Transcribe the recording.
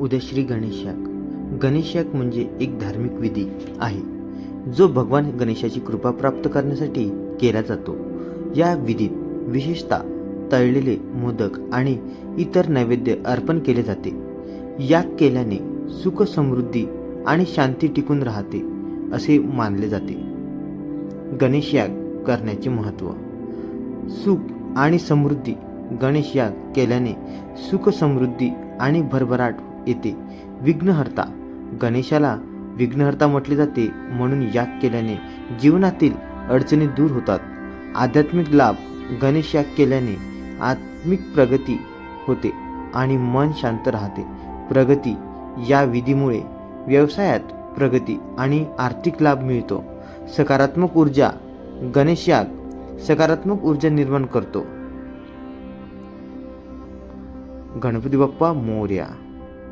उद्या श्री गणेश याग गणेश याग म्हणजे एक धार्मिक विधी आहे. जो भगवान गणेशाची कृपा प्राप्त करण्यासाठी केला जातो. या विधीत विशेषतः तळलेले मोदक आणि इतर नैवेद्य अर्पण केले जाते. याग केल्याने सुख समृद्धी आणि शांती टिकून राहते असे मानले जाते. गणेश याग करण्याचे महत्त्व सुख आणि समृद्धी गणेश याग केल्याने सुख समृद्धी आणि भरभराट येते. विघ्नहर्ता. गणेशाला विघ्नहर्ता म्हटले जाते म्हणून याग केल्याने जीवनातील अडचणी दूर होतात. आध्यात्मिक लाभ गणेश याग केल्याने आत्मिक प्रगती होते आणि मन शांत राहते. प्रगती या विधीमुळे व्यवसायात प्रगती आणि आर्थिक लाभ मिळतो. सकारात्मक ऊर्जा गणेश याग सकारात्मक ऊर्जा निर्माण करतो. गणपती बाप्पा मोर्या.